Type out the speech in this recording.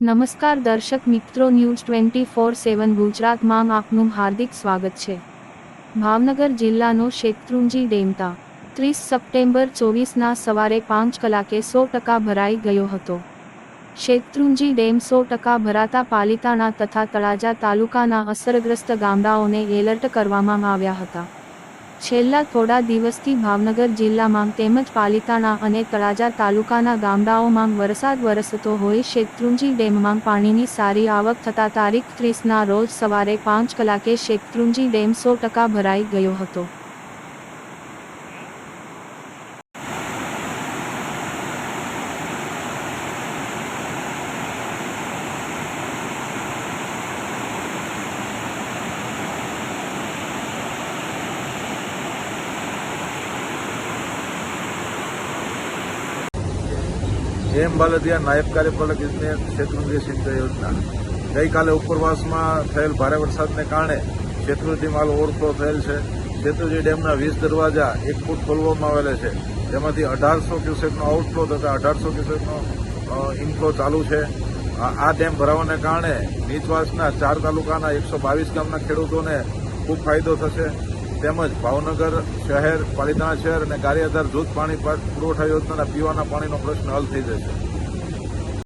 નમસ્કાર દર્શક મિત્રો, ન્યૂઝ ટ્વેન્ટી ફોર સેવન ગુજરાતમાં આપનું હાર્દિક સ્વાગત છે. ભાવનગર જિલ્લાનો શેત્રુંજી ડેમતા. ત્રીસ સપ્ટેમ્બર ચોવીસના સવારે પાંચ કલાકે સો ટકા ભરાઈ ગયો હતો. શેત્રુંજી ડેમ સો ટકા ભરાતા પાલિતાણા તથા તળાજા તાલુકાના અસરગ્રસ્ત ગામડાઓને એલર્ટ કરવામાં આવ્યા હતા. છેલ્લા થોડા દિવસથી ભાવનગર જિલ્લામાં તેમજ પાલિતાણા અને તળાજા તાલુકાના ગામડાઓમાં વરસાદ વરસતો હોય શેત્રુંજી ડેમમાં પાણીની સારી આવક થતા તારીખ ત્રીસના રોજ સવારે પાંચ કલાકે શેત્રુંજી ડેમ સો ટકા ભરાઈ ગયો હતો. એમ બાલદિયા નાયબ કાર્યપાલક ઇજનેર શેત્રુંજી સિંચાઈ યોજના. ગઈકાલે ઉપરવાસમાં થયેલ ભારે વરસાદને કારણે શેત્રુંજી માલ ઓવરફ્લો થયેલ છે. શેત્રુંજી ડેમના વીસ દરવાજા એક ફૂટ ખોલવામાં આવેલા છે. જેમાંથી અઢારસો ક્યુસેકનો આઉટફ્લો તથા અઢારસો ક્યુસેકનો ઇનફ્લો ચાલુ છે. આ ડેમ ભરાવાને કારણે નીચવાસના ચાર તાલુકાના એકસો બાવીસ ગામના ખેડૂતોને ખૂબ ફાયદો થશે. તેમજ ભાવનગર શહેર, પાલિતાણા શહેર અને ગારિયાધાર જૂથ પાણી પુરવઠા યોજનાના પીવાના પાણીનો પ્રશ્ન હલ થઈ જશે.